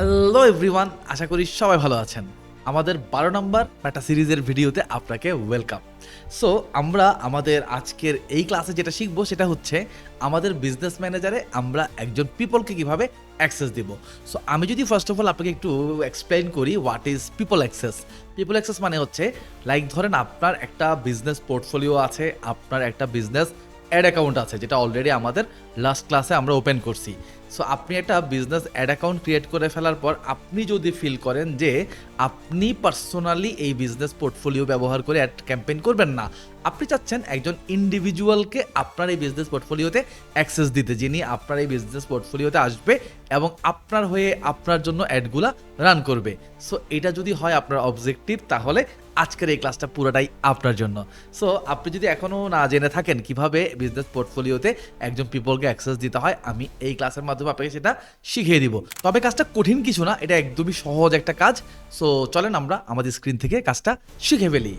Hello everyone আশা করি সবাই ভালো আছেন। আমাদের বারো নম্বর একটা সিরিজের ভিডিওতে আপনাকে ওয়েলকাম সো আমরা আমাদের আজকের এই ক্লাসে যেটা শিখব সেটা হচ্ছে আমাদের বিজনেস ম্যানেজারে আমরা একজন পিপলকে কীভাবে অ্যাক্সেস দিব। সো আমি যদি ফার্স্ট অফ অল আপনাকে একটু এক্সপ্লেন করি what is people access people access মানে হচ্ছে লাইক ধরেন আপনার একটা বিজনেস পোর্টফোলিও আছে, আপনার একটা বিজনেস অ্যাড অ্যাকাউন্ট আছে, যেটা অলরেডি আমাদের লাস্ট ক্লাসে আমরা ওপেন করছি। সো আপনি একটা বিজনেস অ্যাড অ্যাকাউন্ট ক্রিয়েট করে ফেলার পর আপনি যদি ফিল করেন যে আপনি পার্সোনালি এই বিজনেস পোর্টফোলিও ব্যবহার করে অ্যাড ক্যাম্পেইন করবেন না আপনি চাচ্ছেন একজন ইন্ডিভিজুয়ালকে আপনার এই বিজনেস পোর্টফোলিওতে অ্যাক্সেস দিতে, যিনি আপনার এই বিজনেস পোর্টফোলিওতে আসবে এবং আপনার হয়ে আপনার জন্য অ্যাডগুলা রান করবে। সো এটা যদি হয় আপনার অবজেক্টিভ তাহলে আজকের এই ক্লাসটা পুরোটাই আপনার জন্য। সো আপনি যদি এখনও না জেনে থাকেন কীভাবে বিজনেস পোর্টফোলিওতে একজন পিপলকে অ্যাক্সেস দিতে হয়, আমি এই ক্লাসের মাধ্যমে আপনাকে সেটা শিখিয়ে দিব। তবে কাজটা কঠিন কিছু না, এটা একদমই সহজ একটা কাজ। সো চলেন আমরা আমাদের স্ক্রিন থেকে কাজটা শিখে ফেলি।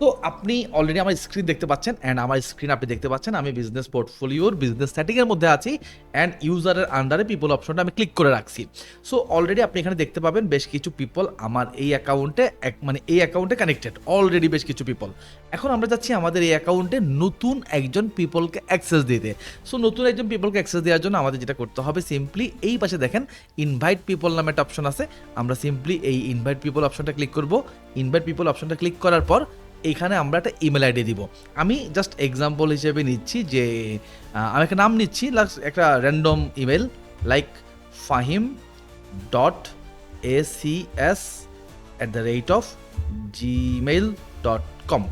তো আপনি অলরেডি আমার স্ক্রিন দেখতে পাচ্ছেন অ্যান্ড আমার স্ক্রিন আপনি দেখতে পাচ্ছেন, আমি বিজনেস পোর্টফোলিওর বিজনেস সেটিংয়ের মধ্যে আছি অ্যান্ড ইউজারের আন্ডারে পিপল অপশনটা আমি ক্লিক করে রাখছি। সো অলরেডি আপনি এখানে দেখতে পাবেন বেশ কিছু পিপল আমার এই অ্যাকাউন্টে এক মানে এই অ্যাকাউন্টে কানেক্টেড অলরেডি বেশ কিছু পিপল এখন আমরা যাচ্ছি আমাদের এই অ্যাকাউন্টে নতুন একজন পিপলকে অ্যাক্সেস দিতে। সো নতুন একজন পিপলকে অ্যাক্সেস দেওয়ার জন্য আমাদের যেটা করতে হবে সিম্পলি এই পাশে দেখেন ইনভাইট পিপল নামে একটা অপশন আছে। আমরা সিম্পলি এই ইনভাইট পিপল অপশনটা ক্লিক করব। ইনভাইট পিপল অপশনটা ক্লিক করার পর এখানে আমরা একটা ইমেল আইডি দিব। আমি জাস্ট এক্সাম্পল হিসেবে নিচ্ছি যে আমি একটা নাম নিচ্ছি লাস্ট একটা random email like Fahim dot A C S at the rate of Gmail dot com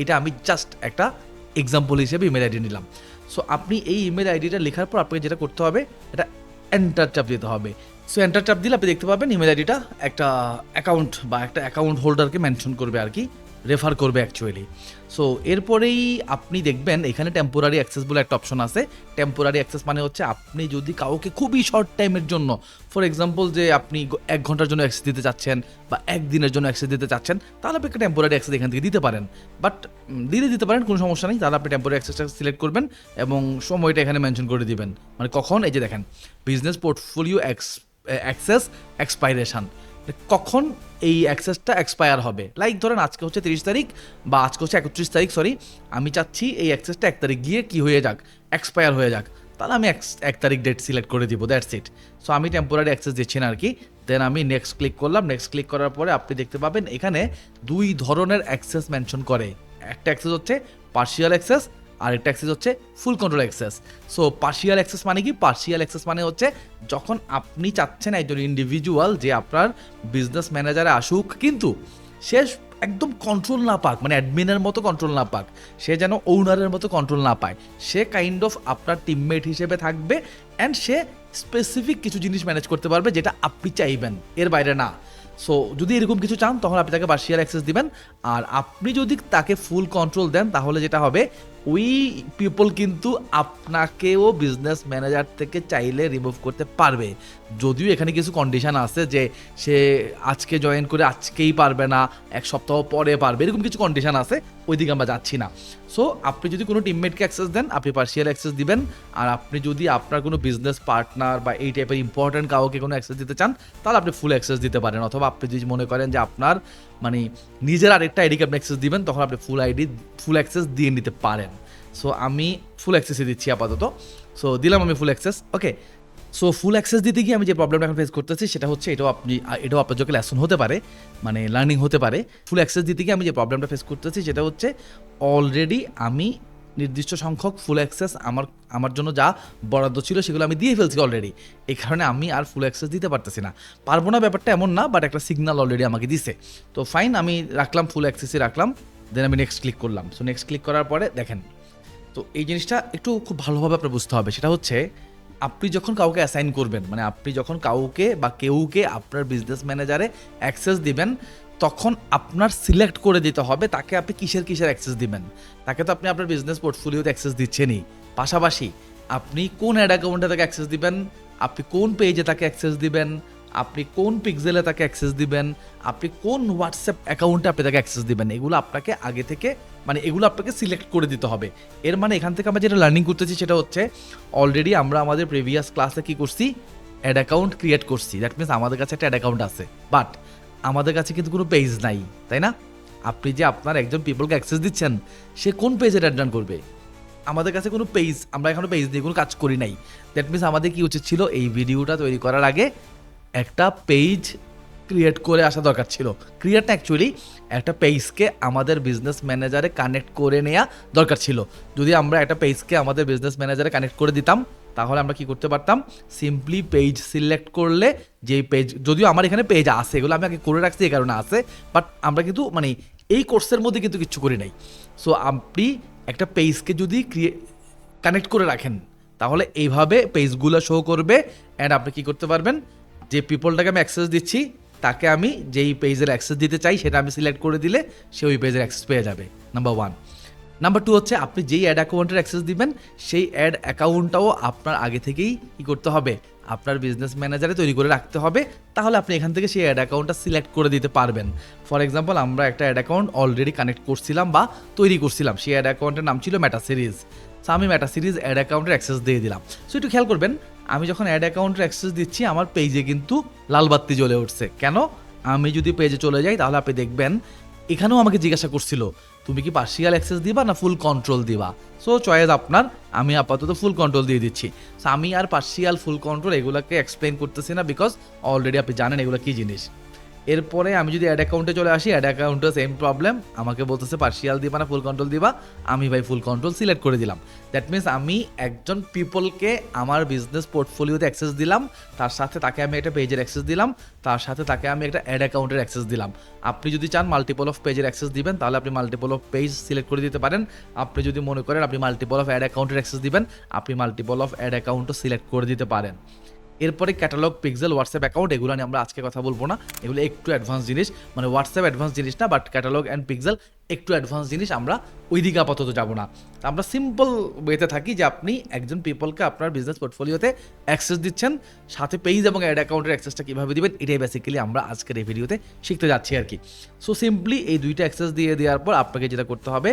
এটা আমি জাস্ট একটা এক্সাম্পল হিসেবে ইমেল আইডি নিলাম। সো আপনি এই ইমেল আইডিটা লেখার পর আপনাকে যেটা করতে হবে, এটা এন্টার চাপ দিতে হবে। সো এন্টার চাপ দিলে আপনি দেখতে পাবেন ইমেল আইডিটা একটা অ্যাকাউন্ট বা একটা অ্যাকাউন্ট হোল্ডারকে মেনশন করবে আর কি। রেফার করবে অ্যাকচুয়ালি সো এরপরেই আপনি দেখবেন এখানে টেম্পোরারি অ্যাক্সেস বলে একটা অপশন আছে। টেম্পোরারি অ্যাক্সেস মানে হচ্ছে আপনি যদি কাউকে খুবই শর্ট টাইমের জন্য ফর এক্সাম্পল যে আপনি এক ঘণ্টার জন্য অ্যাক্সেস দিতে চাচ্ছেন বা একদিনের জন্য অ্যাক্সেস দিতে চাচ্ছেন, তাহলে আপনি একটা টেম্পোরারি অ্যাক্সেস এখান থেকে দিতে পারেন। বাট দিতে দিতে পারেন, কোনো সমস্যা নেই। তাহলে আপনি টেম্পোরারি অ্যাক্সেসটা সিলেক্ট করবেন এবং সময়টা এখানে মেনশন করে দিবেন। মানে কখন? এই যে দেখেন বিজনেস পোর্টফোলিও অ্যাক্স অ্যাক্সেস এক্সপাইরেশন কখন এই অ্যাক্সেসটা এক্সপায়ার হবে? লাইক ধরেন আজকে হচ্ছে তিরিশ তারিখ বা আজকে হচ্ছে একত্রিশ তারিখ সরি আমি চাচ্ছি এই অ্যাক্সেসটা এক তারিখ গিয়ে কি হয়ে যাক? এক্সপায়ার হয়ে যাক। তাহলে আমি এক তারিখ ডেট সিলেক্ট করে দিব দ্যাটস ইট সো আমি টেম্পোরারি অ্যাক্সেস দিচ্ছি না আর কি দেন আমি নেক্সট ক্লিক করলাম। নেক্সট ক্লিক করার পরে আপনি দেখতে পাবেন এখানে দুই ধরনের অ্যাক্সেস মেনশন করে। একটা অ্যাক্সেস হচ্ছে পার্সিয়াল অ্যাক্সেস আর একটা অ্যাক্সেস হচ্ছে full control access so partial access মানে কি? পার্শিয়াল অ্যাক্সেস মানে হচ্ছে যখন আপনি চাচ্ছেন একজন ইন্ডিভিজুয়াল যে আপনার বিজনেস ম্যানেজারে আসুক, কিন্তু সে একদম কন্ট্রোল না পাক মানে অ্যাডমিনের মতো কন্ট্রোল না পাক, সে যেন ওনারের মতো কন্ট্রোল না পায়, সে কাইন্ড অফ আপনার টিমমেট হিসেবে থাকবে অ্যান্ড সে স্পেসিফিক কিছু জিনিস ম্যানেজ করতে পারবে যেটা আপনি চাইবেন, এর বাইরে না। সো যদি এরকম কিছু চান, তখন আপনি তাকে পার্সিয়াল অ্যাক্সেস দিবেন, আর আপনি যদি তাকে ফুল কন্ট্রোল দেন, তাহলে যেটা হবে ওই পিপল কিন্তু আপনাকেও বিজনেস ম্যানেজার থেকে চাইলে রিমুভ করতে পারবে। যদিও এখানে কিছু কন্ডিশন আছে যে সে আজকে জয়েন করে আজকেই পারবে না, এক সপ্তাহ পরে পারবে, এরকম কিছু কন্ডিশন আছে, ওইদিকে আমরা যাচ্ছি না। সো আপনি যদি কোনো টিমমেটকে অ্যাক্সেস দেন, আপনি পার্সিয়াল অ্যাক্সেস দিবেন, আর আপনি যদি আপনার কোনো বিজনেস পার্টনার বা এই টাইপের ইম্পর্টেন্ট কাউকে কোনো অ্যাক্সেস দিতে চান, তাহলে আপনি ফুল অ্যাক্সেস দিতে পারেন। অথবা আপনি যদি মনে করেন যে আপনার মানে নিজের আরেকটা আইডিকে আপনি অ্যাক্সেস দিবেন, তখন আপনি ফুল আইডি ফুল অ্যাক্সেস দিয়ে নিতে পারেন। সো আমি ফুল অ্যাক্সেসই দিচ্ছি আপাতত। সো দিলাম আমি full access okay so full access দিতে গিয়ে আমি যে প্রবলেমটা এখন ফেস করতেছি, সেটা হচ্ছে এটাও আপনি, এটাও আপনার চোখে লেসন হতে পারে মানে লার্নিং হতে পারে। ফুল অ্যাক্সেস দিতে গিয়ে আমি যে প্রবলেমটা ফেস করতেছি, সেটা হচ্ছে অলরেডি আমি নির্দিষ্ট সংখ্যক ফুল অ্যাক্সেস আমার আমার জন্য যা বরাদ্দ ছিল সেগুলো আমি দিয়ে ফেলছি অলরেডি এই কারণে আমি আর ফুল অ্যাক্সেস দিতে পারতেছি না। পারব না ব্যাপারটা এমন না বাট একটা সিগনাল অলরেডি আমাকে দিছে। তো ফাইন আমি রাখলাম ফুল অ্যাক্সেসই রাখলাম দেন আমি নেক্সট ক্লিক করলাম। সো নেক্সট ক্লিক করার পরে দেখেন, তো এই জিনিসটা একটু খুব ভালোভাবে আপনার বুঝতে হবে। সেটা হচ্ছে, আপনি যখন কাউকে অ্যাসাইন করবেন মানে আপনি যখন কাউকে বা কেউকে আপনার বিজনেস ম্যানেজারে অ্যাক্সেস দিবেন তখন আপনার সিলেক্ট করে দিতে হবে, তাকে আপনি কিসের কিসের অ্যাক্সেস দিবেন? তাকে তো আপনি আপনার বিজনেস পোর্টফোলিওতে অ্যাক্সেস দিচ্ছেনই। পাশাপাশি আপনি কোন অ্যাড অ্যাকাউন্টে তাকে অ্যাক্সেস দিবেন? আপনি কোন পেজে তাকে অ্যাক্সেস দিবেন? আপনি কোন পিক্সেলে তাকে অ্যাক্সেস দিবেন? আপনি কোন হোয়াটসঅ্যাপ অ্যাকাউন্টে আপনি তাকে অ্যাক্সেস দিবেন? এগুলো আপনাকে আগে থেকে মানে এগুলো আপনাকে সিলেক্ট করে দিতে হবে। এর মানে এখান থেকে আমরা যেটা লার্নিং করতেছি সেটা হচ্ছে অলরেডি আমরা আমাদের প্রিভিয়াস ক্লাসে কি করছি? অ্যাড অ্যাকাউন্ট ক্রিয়েট করছি। দ্যাট মিনস আমাদের কাছে একটা অ্যাড অ্যাকাউন্ট আছে। বাট আমাদের কাছে কিন্তু কোনো পেজ নাই, তাই না? আপনি যে আপনার একজন পিপলকে অ্যাক্সেস দিচ্ছেন, সে কোন পেজে অ্যাড করবে? আমাদের কাছে কোনো পেজ আমরা এখনও পেজ দিয়ে কোনো কাজ করি নাই। দ্যাট মিনস আমাদের কি উচিত ছিল? এই ভিডিওটা তৈরি করার আগে একটা পেজ ক্রিয়েট করে আসা দরকার ছিল। ক্রিয়েট না অ্যাকচুয়ালি একটা পেজকে আমাদের বিজনেস ম্যানেজারে কানেক্ট করে নেওয়া দরকার ছিল। যদি আমরা একটা পেজকে আমাদের বিজনেস ম্যানেজারে কানেক্ট করে দিতাম তাহলে আমরা কি করতে পারতাম? সিম্পলি পেজ সিলেক্ট করলে যেই পেজ যদিও আমার এখানে পেজ আছে, এগুলো আমি আগে করে রাখছি, এই কারণে আছে বাট আমরা কিন্তু মানে এই কোর্সের মধ্যে কিন্তু কিচ্ছু করি নাই। সো আপনি একটা পেজকে যদি ক্রিয়ে কানেক্ট করে রাখেন, তাহলে এইভাবে পেজগুলো শো করবে অ্যান্ড আপনি কি করতে পারবেন? যে পিপলটাকে আমি অ্যাক্সেস দিচ্ছি, তাকে আমি যেই পেজের অ্যাক্সেস দিতে চাই, সেটা আমি সিলেক্ট করে দিলে সে ওই পেজের অ্যাক্সেস পেয়ে যাবে নাম্বার ওয়ান নাম্বার টু হচ্ছে, আপনি যেই অ্যাড অ্যাকাউন্টের অ্যাক্সেস দিবেন, সেই অ্যাড অ্যাকাউন্টটাও আপনার আগে থেকেই কী করতে হবে। আপনার বিজনেস ম্যানেজারে তৈরি করে রাখতে হবে, তাহলে আপনি এখান থেকে সেই অ্যাড অ্যাকাউন্টটা সিলেক্ট করে দিতে পারবেন। ফর এক্সাম্পল আমরা একটা অ্যাড অ্যাকাউন্ট অলরেডি কানেক্ট করছিলাম বা তৈরি করছিলাম। সেই অ্যাড অ্যাকাউন্টের নাম ছিল ম্যাটা সিরিজ সো আমি ম্যাটা সিরিজ অ্যাড অ্যাকাউন্টের অ্যাক্সেস দিয়ে দিলাম। সো একটু খেয়াল করবেন, আমি যখন অ্যাড অ্যাকাউন্টের অ্যাক্সেস দিচ্ছি, আমার পেজে কিন্তু লাল বাত্তি জ্বলে উঠছে। কেন? আমি যদি পেজে চলে যাই, তাহলে আপনি দেখবেন, এখানেও আমাকে জিজ্ঞাসা করছিল তুমি কি পার্সিয়াল অ্যাক্সেস দিবা না ফুল কন্ট্রোল দিবা? সো চয়েস আপনার, আমি আপাতত ফুল কন্ট্রোল দিয়ে দিচ্ছি। সো আমি আর পার্সিয়াল ফুল কন্ট্রোল এগুলোকে এক্সপ্লেন করতেছি না বিকজ অলরেডি আপনি জানেন এগুলো কি জিনিস। এরপরে আমি যদি অ্যাড অ্যাকাউন্টে চলে আসি অ্যাড অ্যাকাউন্টে সেম প্রবলেম আমাকে বলতেছে পার্সিয়াল দিবা না ফুল কন্ট্রোল দিবা। আমি ভাই ফুল কন্ট্রোল সিলেক্ট করে দিলাম। দ্যাট মিনস আমি একজন পিপলকে আমার বিজনেস পোর্টফোলিওতে অ্যাক্সেস দিলাম। তার সাথে তাকে আমি একটা পেজের অ্যাক্সেস দিলাম। তার সাথে তাকে আমি একটা অ্যাড অ্যাকাউন্টের অ্যাক্সেস দিলাম। আপনি যদি চান মাল্টিপল অফ পেজের অ্যাক্সেস দিবেন, তাহলে আপনি মাল্টিপল অফ পেজ সিলেক্ট করে দিতে পারেন। আপনি যদি মনে করেন আপনি মাল্টিপল অফ অ্যাড অ্যাকাউন্টের অ্যাক্সেস দিবেন, আপনি মাল্টিপল অফ অ্যাড অ্যাকাউন্টও সিলেক্ট করে দিতে পারেন। এরপরে ক্যাটালগ পিক্সেল হোয়াটসঅ্যাপ অ্যাকাউন্ট এগুলো নিয়ে আমরা আজকে কথা বলব না। এগুলো একটু অ্যাডভান্স জিনিস মানে হোয়াটসঅ্যাপ অ্যাডভান্স জিনিস না বাট ক্যাটালগ অ্যান্ড পিক্সেল একটু অ্যাডভান্স জিনিস আমরা ওই দিকে আপাতত যাব না। আমরা সিম্পল ওয়েতে থাকি যে আপনি একজন পিপলকে আপনার বিজনেস পোর্টফোলিওতে অ্যাক্সেস দিচ্ছেন, সাথে পেজ এবং অ্যাড অ্যাকাউন্টের অ্যাক্সেসটা কীভাবে দিবেন, এটাই বেসিক্যালি আমরা আজকের এই ভিডিওতে শিখতে যাচ্ছি আর কি। সো সিম্পলি এই দুইটা অ্যাক্সেস দিয়ে দেওয়ার পর আপনাকে যেটা করতে হবে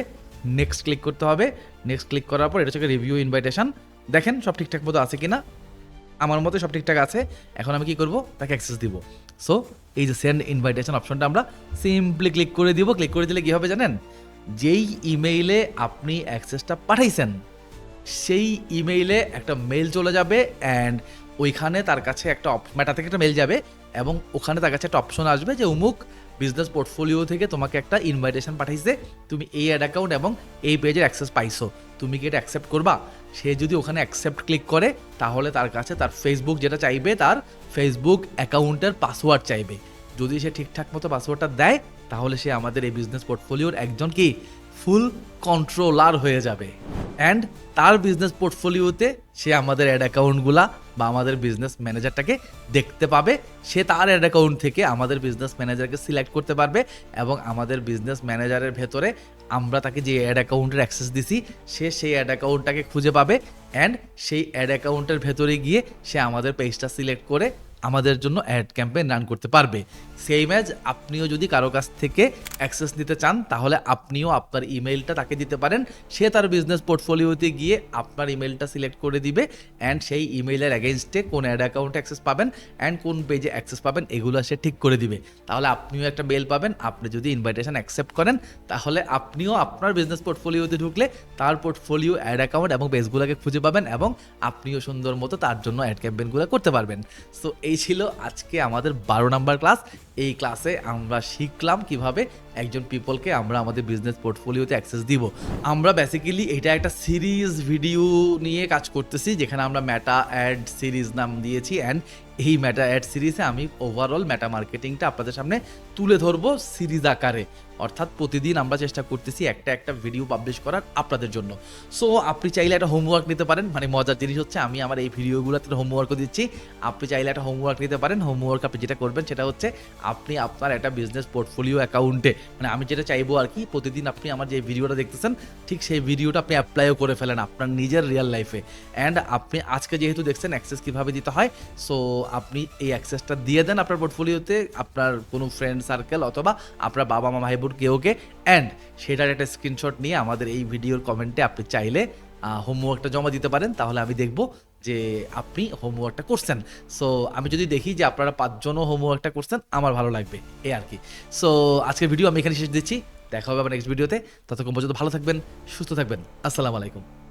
নেক্সট ক্লিক করতে হবে। নেক্সট ক্লিক করার পর এটা হচ্ছে রিভিউ ইনভাইটেশন দেখেন সব ঠিকঠাক মতো আছে কিনা। আমার মতে সব ঠিকঠাক আছে। এখন আমি কি করব? তাকে অ্যাক্সেস দিব। সো এই যে সেন্ড ইনভাইটেশন অপশনটা আমরা সিম্পলি ক্লিক করে দিব। ক্লিক করে দিলে কী হবে জানেন? যেই ইমেইলে আপনি অ্যাক্সেসটা পাঠাইছেন, সেই ইমেইলে একটা মেল চলে যাবে অ্যান্ড ওইখানে তার কাছে একটা ম্যাটা থেকে একটা মেল যাবে এবং ওখানে তার কাছে একটা অপশন আসবে যে, অমুক বিজনেস পোর্টফোলিও থেকে তোমাকে একটা ইনভাইটেশন পাঠাইছে। তুমি এই অ্যাড অ্যাকাউন্ট এবং এই পেজের অ্যাক্সেস পাইছো। তুমি কি এটা অ্যাকসেপ্ট করবা? সে যদি ওখানে অ্যাকসেপ্ট ক্লিক করে, তাহলে তার কাছে তার ফেসবুক যেটা চাইবে, তার ফেসবুক অ্যাকাউন্টের পাসওয়ার্ড চাইবে। যদি সে ঠিকঠাক মতো পাসওয়ার্ডটা দেয়, তাহলে সে আমাদের এই বিজনেস পোর্টফোলিওর একজন কি? ফুল কন্ট্রোলার হয়ে যাবে। অ্যান্ড তার বিজনেস পোর্টফোলিওতে সে আমাদের অ্যাড অ্যাকাউন্টগুলা বা আমাদের বিজনেস ম্যানেজারটাকে দেখতে পাবে। সে তার অ্যাড অ্যাকাউন্ট থেকে আমাদের বিজনেস ম্যানেজারকে সিলেক্ট করতে পারবে এবং আমাদের বিজনেস ম্যানেজারের ভেতরে আমরা তাকে যে অ্যাড অ্যাকাউন্টের অ্যাক্সেস দিছি, সে সেই অ্যাড অ্যাকাউন্টটাকে খুঁজে পাবে অ্যান্ড সেই অ্যাড অ্যাকাউন্টের ভেতরে গিয়ে সে আমাদের পেজটা সিলেক্ট করে আমাদের জন্য অ্যাড ক্যাম্পেইন রান করতে পারবে। সেই ম্যাচ আপনিও যদি কারও কাছ থেকে অ্যাক্সেস নিতে চান, তাহলে আপনিও আপনার ইমেলটা তাকে দিতে পারেন। সে তার বিজনেস পোর্টফোলিওতে গিয়ে আপনার ইমেলটা সিলেক্ট করে দিবে অ্যান্ড সেই ইমেইলের অ্যাগেনস্টে কোন অ্যাড অ্যাকাউন্টে অ্যাক্সেস পাবেন অ্যান্ড কোন পেজে অ্যাক্সেস পাবেন, এগুলো সে ঠিক করে দিবে। তাহলে আপনিও একটা মেল পাবেন, আপনি যদি ইনভাইটেশন অ্যাকসেপ্ট করেন, তাহলে আপনিও আপনার বিজনেস পোর্টফোলিওতে ঢুকলে তার পোর্টফোলিও অ্যাড অ্যাকাউন্ট এবং পেজগুলোকে খুঁজে পাবেন এবং আপনিও সুন্দর মতো তার জন্য অ্যাড ক্যাম্পেইনগুলো করতে পারবেন। সো এই ছিল আজকে আমাদের বারো নাম্বার ক্লাস এই ক্লাসে আমরা শিখলাম কীভাবে একজন পিপলকে আমরা আমাদের বিজনেস পোর্টফোলিওতে অ্যাক্সেস দিব। আমরা বেসিক্যালি এটা একটা সিরিজ ভিডিও নিয়ে কাজ করতেছি, যেখানে আমরা ম্যাটা অ্যাড সিরিজ নাম দিয়েছি অ্যান্ড এই ম্যাটা অ্যাড সিরিজে আমি ওভারঅল ম্যাটা মার্কেটিংটা আপনাদের সামনে তুলে ধরবো সিরিজ আকারে। অর্থাৎ প্রতিদিন আমরা চেষ্টা করতেছি একটা একটা ভিডিও পাবলিশ করার আপনাদের জন্য। সো আপনি চাইলে একটা হোমওয়ার্ক নিতে পারেন। মানে মজার জিনিস হচ্ছে আমি আমার এই ভিডিওগুলোতে হোমওয়ার্কও দিচ্ছি। আপনি চাইলে একটা হোমওয়ার্ক নিতে পারেন। হোমওয়ার্ক আপনি যেটা করবেন সেটা হচ্ছে আপনি আপনার একটা বিজনেস পোর্টফোলিও অ্যাকাউন্টে মানে আমি যেটা চাইব আর কি, প্রতিদিন আপনি আমার যে ভিডিওটা দেখতেছেন, ঠিক সেই ভিডিওটা আপনি অ্যাপ্লাইও করে ফেলেন আপনার নিজের রিয়েল লাইফে অ্যান্ড আপনি আজকে যেহেতু দেখছেন অ্যাক্সেস কীভাবে দিতে হয়? সো আপনি এই অ্যাক্সেসটা দিয়ে দেন আপনার পোর্টফোলিওতে আপনার কোনো ফ্রেন্ড সার্কেল অথবা আপনার বাবা মা ভাই বোন কেউকে অ্যান্ড সেটার একটা স্ক্রিনশট নিয়ে আমাদের এই ভিডিওর কমেন্টে আপনি চাইলে হোমওয়ার্কটা জমা দিতে পারেন। তাহলে আমি দেখব যে আপনি হোমওয়ার্কটা করছেন। সো আমি যদি দেখি যে আপনারা পাঁচজনও হোমওয়ার্কটা করছেন, আমার ভালো লাগবে। এই আর কি। সো আজকের ভিডিও আমি এখানে শেষ দিচ্ছি। দেখা হবে আবার নেক্সট ভিডিওতে ততক্ষণ পর্যন্ত ভালো থাকবেন, সুস্থ থাকবেন। আসসালামু আলাইকুম।